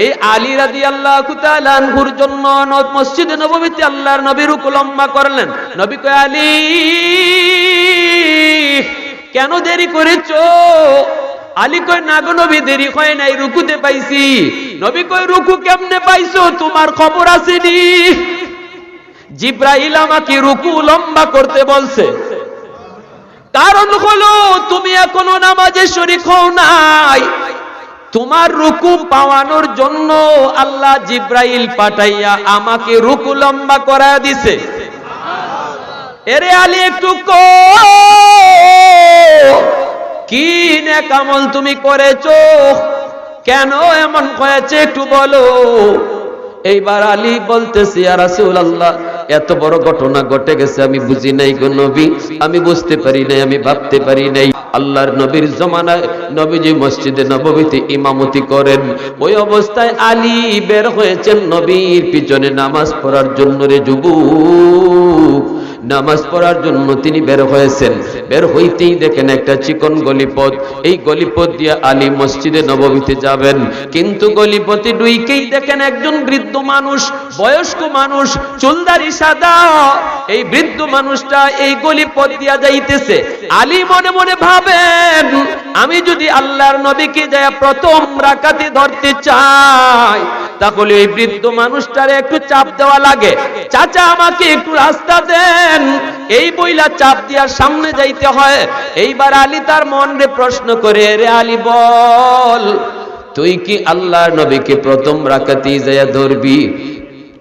এই আলী রাদি আল্লাহ কুতালানহুর জন্য মসজিদে নবীতে আল্লাহর নবী রুকু লম্বা করলেন। নবী কয়, আলী, কেন দেরি করেছ? আলী কয়, না গো নবী, দেরি হয় নাই, রুকুতে পাইছি। নবী কয়, রুকু কেমনে পাইছো? তোমার খবর আসেনি। জিব্রাইল আমাকে রুকু লম্বা করতে বলছে। কারণ হলো, তুমি এখনও নামাজে শরিক হও নাই। তোমার রুকু পাওয়ানোর জন্য আল্লাহ জিব্রাইল পাঠাইয়া আমাকে রুকু লম্বা করা দিছে। এরে আলী, একটু কো। কি নেকামল তুমি করেছ? কেন এমন হয়েছে একটু বলো। এইবার আলী বলতেছি আর আল্লাহ এত বড় ঘটনা ঘটে গেছে, আমি বুঝি নাই গো নবী। আমি বুঝতে পারি নাই, আমি ভাবতে পারি নাই। আল্লাহর নবীর জমানায় নবীজি মসজিদে নবীতে ইমামতি করেন। ওই অবস্থায় আলী বের হয়েছেন নবীর পিছনে নামাজ পড়ার জন্য রে যুবক। নামাজ পড়ার জন্য তিনি বের হয়েছেন। বের হইতেই দেখেন একটা চিকন গলিপথ। এই গলিপথ দিয়ে আলী মসজিদে নববীতে যাবেন। কিন্তু গলিপথে ডুইকেই দেখেন একজন বৃদ্ধ মানুষ, বয়স্ক মানুষ, চুলদারি সাদা। এই বৃদ্ধ মানুষটা এই গলিপথ দিয়া যাইতেছে। আলী মনে মনে ভাবেন, আমি যদি আল্লাহর নবীকে যায় প্রথম রাকাতে ধরতে চাই, তাহলে এই বৃদ্ধ মানুষটারে একটু চাপ দেওয়া লাগে। চাচা আমাকে একটু রাস্তা দেন। এই বইলা চাপ দিয়ার সামনে যাইতে হয়। এইবার আলী তার মনে প্রশ্ন করে, রে আলী, বল, তুই কি আল্লাহর নবীকে প্রথম রাকাতেই যাইয়া ধরবি?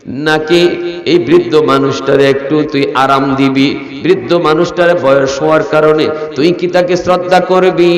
নাকি এই বৃদ্ধ মানুষটারে একটু তুই আরাম দিবি? বৃদ্ধ মানুষটারে বয়স হওয়ার কারণে তুই কি তাকে শ্রদ্ধা করবি?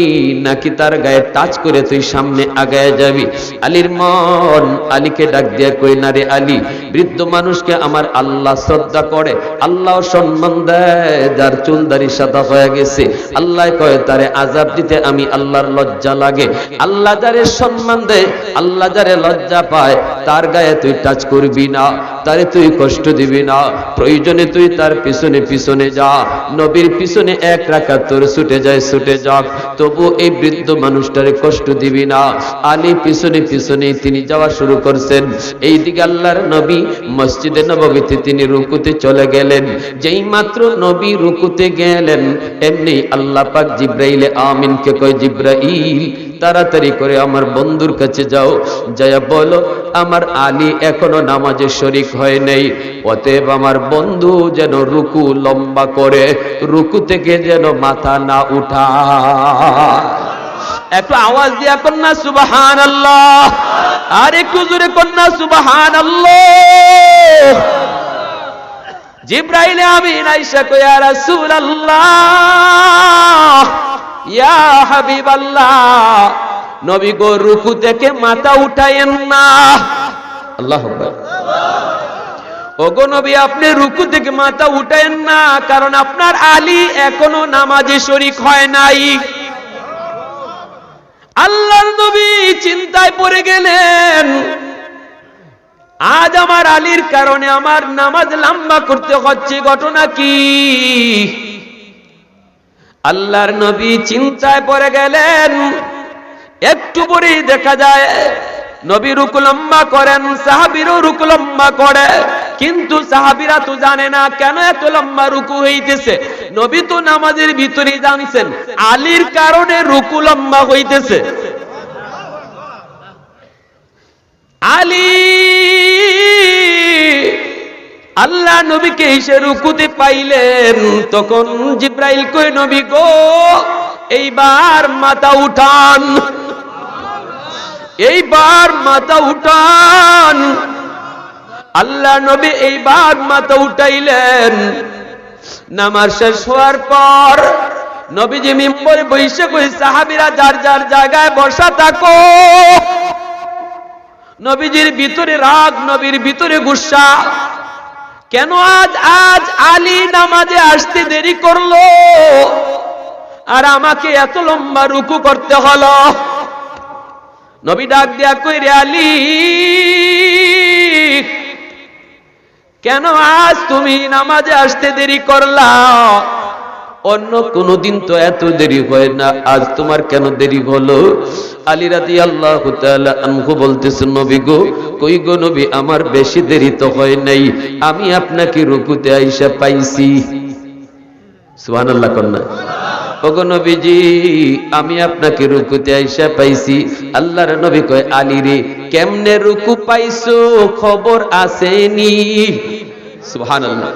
নাকি তার গায়ে টাচ করে তুই সামনে আগায় যাবি? আলীর মন আলীকে ডাক দিয়া কই, না রে আলী, বৃদ্ধ মানুষকে আমার আল্লাহ শ্রদ্ধা করে, আল্লাহ সম্মান দেয়, যার চুলদারি সাদা হয়ে গেছে। আল্লাহ কয়, তারে আজাব দিতে আমি আল্লাহর লজ্জা লাগে। আল্লাহ যারে সম্মান দেয়, আল্লাহ যারে লজ্জা পায়, তার গায়ে তুই টাচ করবি না। তারে তুই কষ্ট দিবি না। প্রয়োজনে তুই তার পিছনে পিছনে যা। নবীর পিছনে এক রাখা তোর ছুটে যায়, ছুটে যাক। তবু এই বৃদ্ধ মানুষটারে কষ্ট দিবি না। আলী পিছনে পিছনে তিনি যাওয়া শুরু করছেন। এই দিকে আল্লাহর নবী মসজিদে নববীতে তিনি রুকুতে চলে গেলেন। যেই মাত্র নবী রুকুতে গেলেন, এমনি আল্লাহ পাক জিব্রাইলে আমিনকে কয়, জিব্রাইল তাড়াতাড়ি করে আমার বন্ধুর কাছে যাও যায়া বলো, আমার আলী এখনও নামাজে শরিক হয় নাই। অতএব আমার বন্ধু যেন রুকু লম্বা করে, রুকু থেকে যেন মাথা না উঠা একটু আওয়াজ দিয়া কন্যা সুবাহান আল্লাহ আর, একটু জোরে কন্যা সুবাহান আল্লাহ জিব্রাইলে আমিন আইসা কয়া রাসূলুল্লাহ, ইয়া হাবিবাল্লাহ, নবী গো রুকু থেকে মাথা উঠায়েন না। আল্লাহ আকবার। নবী, আপনি রুকু থেকে মাথা উঠায়েন না, কারণ আপনার আলী এখনও নামাজে শরিক হয় নাই। আল্লাহর নবী চিন্তায় পড়ে গেলেন আজ আমার আলীর কারণে আমার নামাজ লম্বা করতে হচ্ছে, ঘটনা কি? আল্লাহর নবী চিন্তায় পড়ে গেলেন, একটু পরেই দেখা যায়, নবী রুকুলম্বা করেন, সাহাবিরও রুকুলম্বা করে, কিন্তু সাহাবিরা তো জানে না কেন এত লম্বা রুকু হইতেছে। নবী তো নামাজের ভিতরেই জানছেন, আলীর কারণে রুকু লম্বা হইতেছে। আলী আল্লাহ নবীকে এসে রুকুতে পাইলেন। তখন জিব্রাইল কই নবী গো, এইবার মাথা উঠান। এইবার মাথা উঠান। আল্লাহ নবী এইবার মাথা উঠাইলেন। নামাজ শেষ হওয়ার পর নবীজি মিম্বরে বৈশে কই সাহাবিরা যার যার জায়গায় বসা থাকো। নবীজির ভিতরে রাগ, নবীর ভিতরে গুসা। কেন আজ আজ আলী নামাজে আসতে দেরি করল? আর আমাকে এত লম্বা রুকু করতে হলো? নবী ডাক দিয়া কই রে আলী, কেন আজ তুমি নামাজে আসতে দেরি করলা? অন্য কোনো দিন তো এত দেরি হয় না। আজ তোমার কেন দেরি হলো? আলী রাদি আল্লাহ আনহু বলতেছেন, নবী গো, কই গো নবী, আমার বেশি দেরি তো হয় নাই। আমি আপনাকে রুকুতে আইসা পাইছি। সুবহানাল্লাহ কন্যা ওগো নবীজি, আমি আপনাকে রুকুতে আইসা পাইছি। আল্লাহর নবী কয়, আলী রে, কেমনে রুকু পাইছো? খবর আসেনি। সুবহানাল্লাহ।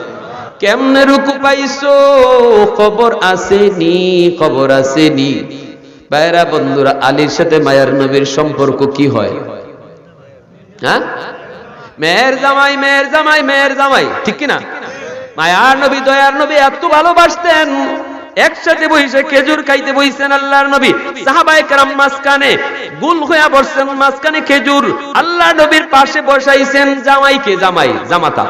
কেমনে রুকু পাইছো? খবর আসেনি খবর আসেনি। বাইরা বন্ধুরা, আলীর সাথে মায়ার নবীর সম্পর্ক কি হয়? হ্যাঁ? মেয়ের জামাই মেয়ের জামাই মেয়ের জামাই, ঠিক মায়ার নবী, দয়ার নবী এত ভালোবাসতেন। একসাথে বইসে খেজুর খাইতে বইছেন আল্লাহর নবী। সাহাবায়ে কেরাম মাঝখানে গুল হইয়া বসছেন, মাঝখানে খেজুর। আল্লাহ নবীর পাশে বসাইছেন জামাইকে জামাই, জামাতা।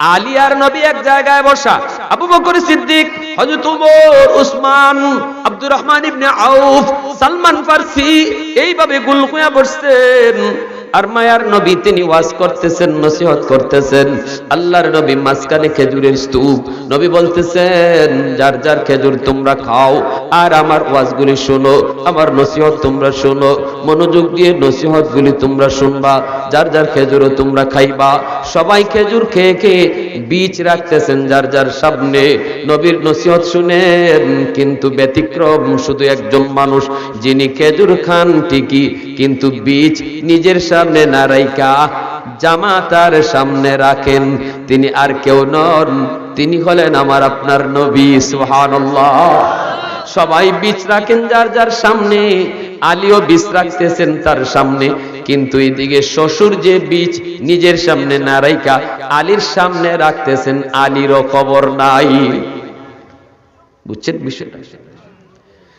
আলী আর নবী এক জায়গায় বসা। আবু বকর সিদ্দিক, হযরত ওমর উসমান, আব্দুর রহমান ইবনে আউফ, সালমান ফারসি এইভাবে গুলকুয়া বসছেন আর মায়ার নবী তিনি ওয়াজ করতেছেন, নসিহত করতেছেন। আল্লাহর নবী মাঝখানে খেজুরের স্তূপ। নবী বলতেছেন, যার যার খেজুর তোমরা খাও, আর আমার ওয়াজগুলি শোনো, আমার নসিহত তোমরা শোনো, মনোযোগ দিয়ে নসিহত গুলি তোমরা শুনবা, যার যার খেজুরও তোমরা খাইবা। সবাই খেজুর খেয়ে খেয়ে বীজ রাখতেছেন যার যার সামনে। নবীর নসিহত শুনেন, কিন্তু ব্যতিক্রম শুধু একজন মানুষ, যিনি খেজুর খান ঠিকই, কিন্তু বীজ নিজের সামনে না রাইকা জামাতার সামনে রাখেন। তিনি আর কেউ নন, তিনি হলেন আমার আপনার নবী, সুবহানাল্লাহ। সবাই বীজ রাখেন যার যার সামনে, আলীও বীজ রাখতেছেন তার সামনে। কিন্তু এদিকে শ্বশুর যে বীজ নিজের সামনে না রাইকা আলীর সামনে রাখতেছেন, আলীরও খবর নাই। বুঝছেন বিষয়টা?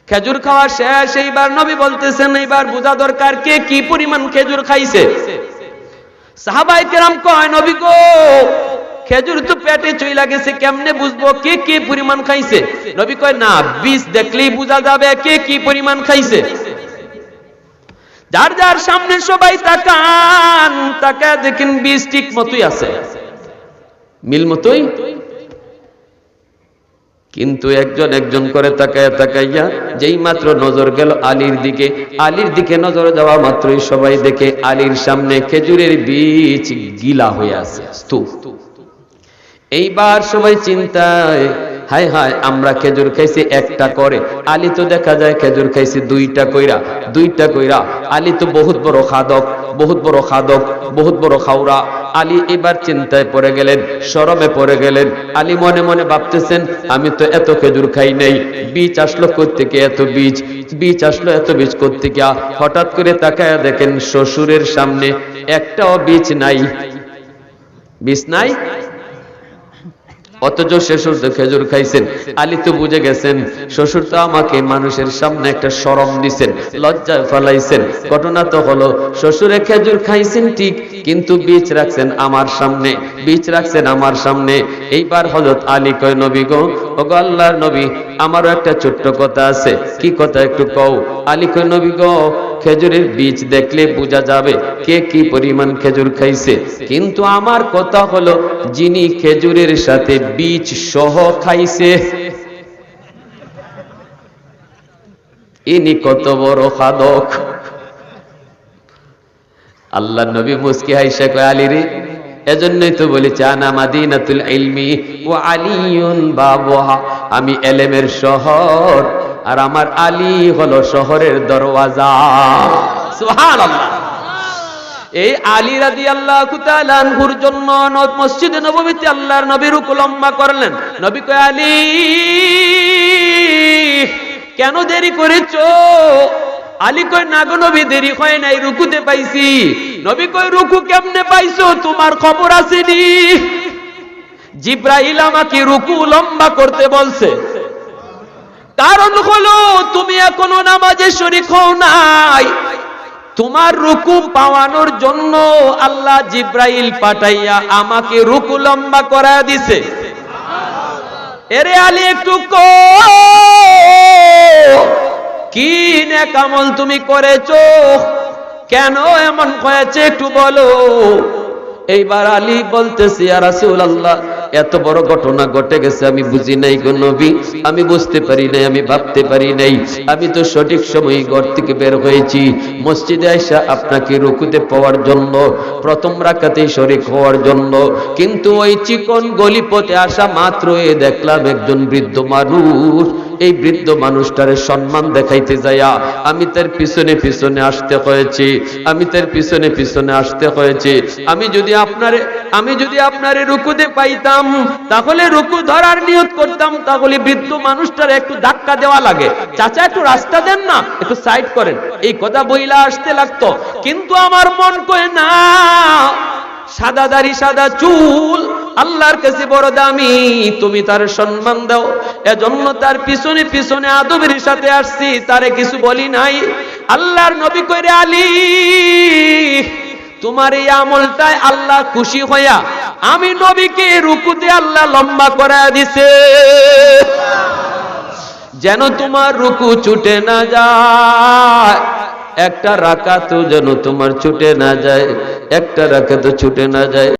খেজুর খাওয়া শেষ, এইবার নবী বলতেছেন, এইবার বোঝা দরকার কে কি পরিমাণ খেজুর খাইছে? সাহাবাই কেরাম কয়, নবী গো, খেজুর তো পেটে চইলা গেছে, কেমনে বুঝব কে কি পরিমাণ খাইছে? নবী কয়, না বিষ দেখলেই বোঝা যাবে কে কি পরিমাণ খাইছে। যার যার সামনে সবাই তাকান তাকা দেখেন বীজ ঠিক মতোই আছে। মিল মতোই কিন্তু একজন একজন করে তাকায় তাকাইয়া যেই মাত্র নজর গেল আলীর দিকে আলীর দিকে নজর যাওয়া মাত্রই সবাই দেখে আলীর সামনে খেজুরের বীজ গিলা হয়ে আছে স্তূপ। এইবার সবাই চিন্তায় হায় হায়, আমরা খেজুর খাইছি একটা করে। আলী তো দেখা যায় খেজুর খাইছি দুইটা কইরা দুইটা কইরা। আলী তো বহুত বড় খাদক, বহুত বড় খাদক, বহুত বড় খাওরা। আলী এবার চিন্তায় পড়ে গেলেন শরমে পড়ে গেলেন। আলী মনে মনে ভাবতেছেন, আমি তো এত খেজুর খাই নাই, বীজ আসলো থেকে এত বীজ? বীজ আসলো এত বীজ থেকে হঠাৎ করে তাকায় দেখেন শ্বশুরের সামনে একটাও বীজ নাই। বীজ নাই? অথচ শ্বশুর তো খেজুর খাইছেন। আলী তো বুঝে গেছেন, শ্বশুর তো আমাকে মানুষের সামনে একটা সরম দিছেন লজ্জা ফলাইছেন। ঘটনা তো হলো, শ্বশুরে খেজুর খাইছেন ঠিক, কিন্তু বীজ রাখছেন আমার সামনে, বীজ রাখছেন আমার সামনে। এইবার হজরত আলী কয়, নবী গো ও আল্লাহর নবী আমারও একটা ছোট্ট কথা আছে। কি কথা একটু কও? আলী কয়, নবী গো, খেজুরের বীজ দেখলে বোঝা যাবে কে কি পরিমাণ খেজুর খাইছে। কিন্তু আমার কথা হলো, যিনি খেজুরের সাথে বীজ সহ খাইছে। ইনি কত বড় খাদক। আল্লাহ নবী মুসকি হাইসা কয়, আলী রে এজন্যই তো বলেছে, আনা মাদিনাতুল ইলমি ও আলিউন বাবুহা। আমি এলেমের শহর, আর আমার আলী হলো শহরের দরওয়াজা। সুবহানাল্লাহ। এই আলী রাদি আল্লাহ কুতালানহুর জন্য মসজিদে নববীতে আল্লাহর নবী রুকু লম্বা করলেন। নবী কয়, আলী, কেন দেরি করেছ? আলী কয় না গো নবী, দেরি হয় নাই, রুকুতে পাইছি। নবী কয়, রুকু কেমনে পাইছো? তোমার খবর আসেনি। জিব্রাইল আমাকে রুকু লম্বা করতে বলছে। কারণ হলো, তুমি এখনও নামাজে শরিক হও নাই। তোমার রুকু পাওয়ানোর জন্য আল্লাহ জিব্রাইল পাঠাইয়া আমাকে রুকু লম্বা করা দিছে। এরে আলী, একটু কি কামল তুমি করেছ? কেন এমন হয়েছে একটু বলো। এইবার আলী বলতেছি আর আল্লাহ এত বড় ঘটনা ঘটে গেছে, আমি বুঝি নাই গো নবী, আমি বুঝতে পারি নাই, আমি ভাবতে পারি নাই। আমি তো সঠিক সময় ঘর থেকে বের হয়েছি। মসজিদে আইসা আপনাকে রুকুতে পাওয়ার জন্য, প্রথম রাখাতে শরিক হওয়ার জন্য, কিন্তু ওই চিকন গলিপথে আসা মাত্র এ দেখলাম একজন বৃদ্ধ মানুষ। এই বৃদ্ধ মানুষটারে সম্মান দেখাইতে যাইয়া, আমি তার পিছনে পিছনে আসতে হয়েছে, আমি তার পিছনে পিছনে আসতে হয়েছে। আমি যদি আপনারে, আমি যদি আপনারে রুকুতে পাইতাম, তাহলে রুকু ধরার নিয়ত করতাম, তাহলে বৃদ্ধ মানুষটার একটু ধাক্কা দেওয়া লাগে। চাচা, একটু রাস্তা দেন না, একটু সাইড করেন। এই কথা বইলা আসতে লাগতো। কিন্তু আমার মন কয়, না সাদা দাড়ি, সাদা চুল, আল্লাহর কাছে বড় দামি, তুমি তার সম্মান দাও। এজন্য তার পিছনে পিছনে আদবের সাথে আসছি, তারে কিছু বলি নাই। আল্লাহর নবী কইরে, আলী, তোমার এই আমলটায় আল্লাহ খুশি হইয়া আমি নবীকে রুকুতে আল্লাহ লম্বা করা দিছে। যেন তোমার রুকু ছুটে না যায়। একটা রাকাতও যেন তোমার ছুটে না যায় একটা রাকাতও ছুটে না যায়।